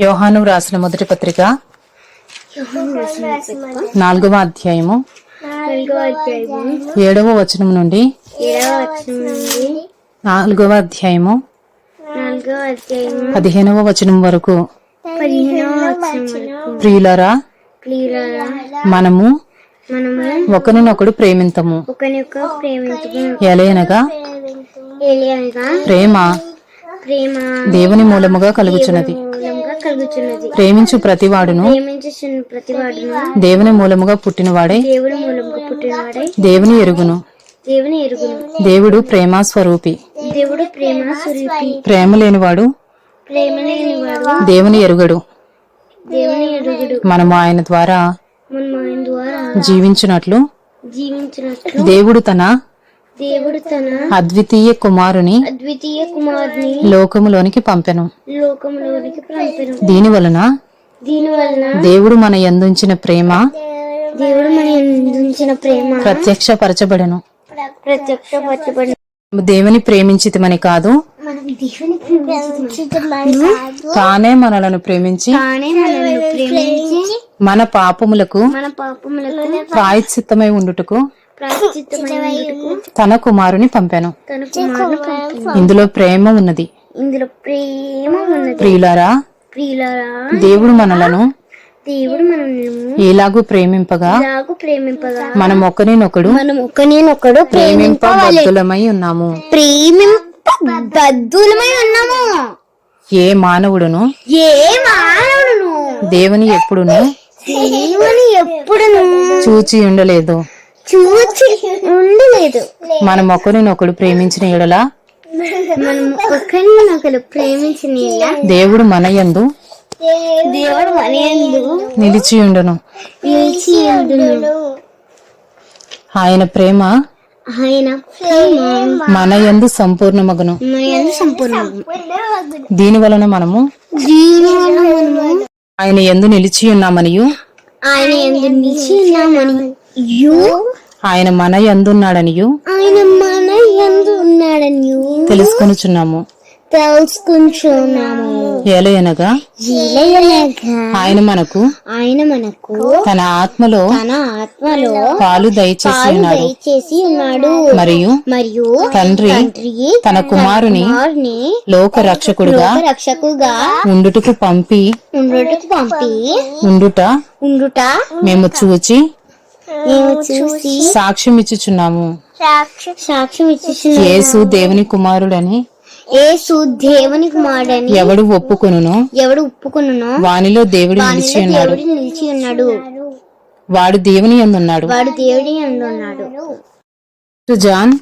యోహాను రాసిన మొదటి పత్రిక నాలుగవ అధ్యాయము. ఏడవ వచనం నుండి నాలుగవ అధ్యాయము. పదిహేనవ వచనం వరకు. ప్రియులరా మనము ఒకరినొకడు ప్రేమింతము. ఎలయనగా ప్రేమ దేవుని మూలముగా కలుగుచున్నది. ప్రేమించు ప్రతివాడును ప్రతివాడును దేవుని మూలముగా పుట్టినవాడై దేవుని పుట్టినవాడై దేవుని ఎరుగును. దేవుని ఎరుగును. దేవుడు ప్రేమ స్వరూపి. దేవుడు ప్రేమ స్వరూపి. ప్రేమ లేనివాడు ప్రేమ లేనివాడు దేవుని ఎరుగడు. దేవుని ఎరుగుడు. మనము ఆయన ద్వారా మనం ఆయన ద్వారా జీవించినట్లు జీవించినట్లు దేవుడు తన దేవుడు తన అద్వితీయ కుమారుని అద్వితీయ కుమారుని లోకములోనికి పంపెను. లోకంలోనికి పంపెను. దీని వలన దీని వలన దేవుడు మన యందుంచిన ప్రేమ దేవుడు మన అందించిన ప్రేమ ప్రత్యక్షపరచబడెను. ప్రత్యక్షపరచబడి దేవుని ప్రేమించితమని కాదు. తానే మనలను ప్రేమించి తానే మనల్ని ప్రేమించి మన పాపములకు మన పాపములకు ప్రాయశ్చిత్తమై ఉండుటకు తన కుమారుని పంపెను. తన కుమారుని పంపెను. ఇందులో ప్రేమ ఉన్నది. ఇందులో ప్రేమ ఉన్నది. ప్రియులారా ప్రియులరా దేవుడు మనలను దేవుడు మనల్ని ఎలాగూ ప్రేమింపగా ఇలాగూ ప్రేమింపగా మనం ఒకరినొకడు మనం ఒకరినొకడు ప్రేమింపబద్ధులమై ఉన్నాము. ప్రేమింపబద్ధులమై ఉన్నాము. ఏ మానవుడును ఏ మానవుడును? దేవుని ఎప్పుడును దేవుని ఎప్పుడును? చూచి ఉండలేదు చూచి ఉండలేదు. మనం ఒకరినొకడు ప్రేమించిన ఎడల? మనం ప్రేమించిన యెడల దేవుడు మన యందు దేవుడు మన యందు నిలిచి ఉండును. నిలిచి ఉండును. ఆయన ప్రేమ ఆయన మన మన యందు సంపూర్ణము దీని వలన మనము ఆయన యందు నిలిచి ఉన్నామనియు. ఆయన యందు నిలిచి ఉన్నామని యు ఆయన మన యందున్నాడనియు ఆయన మన యందు ఉన్నాడని తెలుసుకొనుచున్నాము. తెలుసుకుంటున్నాము ఏలయనగా ఆయన మనకు ఆయన మనకు తన ఆత్మలో తన ఆత్మలో పాలు దయచేసి ఉన్నాడు. దయచేసి ఉన్నాడు. మరియు మరియు తండ్రి తన కుమారుని లోక రక్షకుడుగా రక్షకుగా ఉండుటకు పంపి ఉండుటకు పంపి ఉండుట ఉండుట మేము చూచి చూసి సాక్ష్యం ఇచ్చుచున్నాము సాక్ష్యం ఇచ్చేసిన యేసు దేవుని కుమారుడని యేసు దేవుని కుమారుడని ఎవడు ఒప్పుకొనునో ఎవడు ఒప్పుకున్నో వానిలో దేవుడు నిలిచి ఉన్నాడు. నిలిచి ఉన్నాడు. వాడు దేవుని యందున్నాడు వాడు ఉన్నాడు John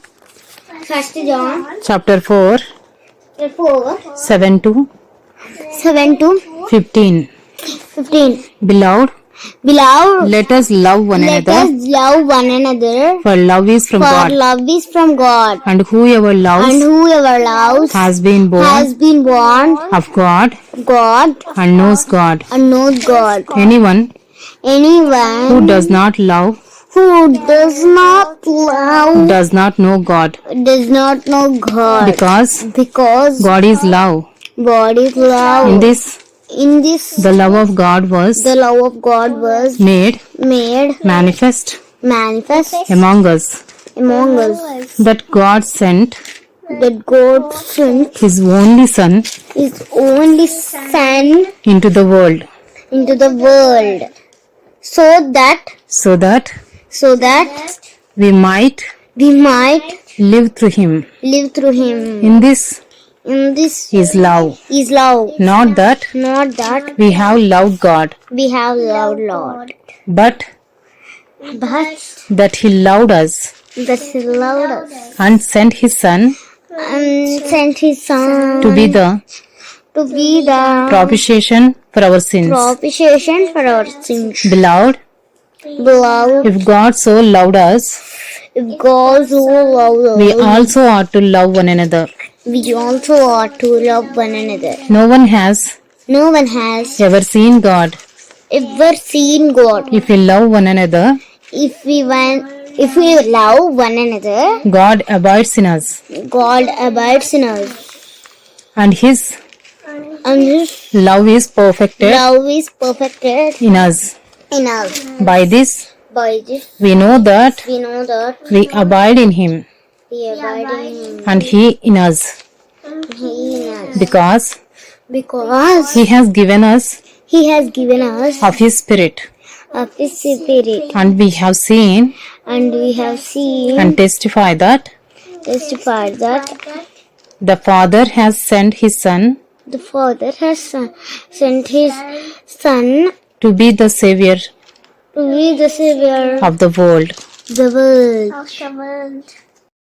first John chapter four four seven two seven two fifteen fifteen beloved Beloved, let us love one let another us love one another, for love is from for God love is from God, and whoever loves and whoever loves has been born has been born of God God and knows God and knows God. anyone Anyone. who does not love who does not love does not know God does not know God, because because God is love God is love. in this In this, the love of God was the love of God was made made manifest manifest among us among us. that God sent That God sent his only son His only Son into the world into the world, so that so that so that we might we might live through him live through Him. in this In this is love. Is love, not that not that we have loved God. we have loved Lord, but but that he loved us that He loved us and sent his son and sent His Son to be the to be the propitiation for our sins. propitiation for our sins. beloved Beloved, if God so loved us if God so loved us, we also ought to love one another we also ought to love one another. no one has No one has ever seen God ever seen God. if we love one another If we want, if we love one another, God abides in us God abides in us, and his and His love is perfected love is perfected in us. in us. By this, By this we know that we know that we abide in Him we abide in Him, and He in us, He in us, because because He has given us He has given us of His Spirit, of His Spirit, and we have seen and we have seen and testify that testified that the Father has sent His Son the Father has son- sent His Son to be the Savior to be the Savior of the world. of the world.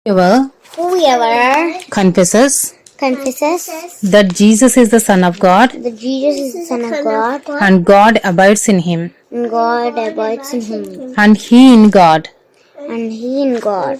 Whoever Whoever confesses confesses that Jesus is the Son of God? that Jesus is the Son of God? And God abides in him. And God abides in Him. And he in God, and He in God,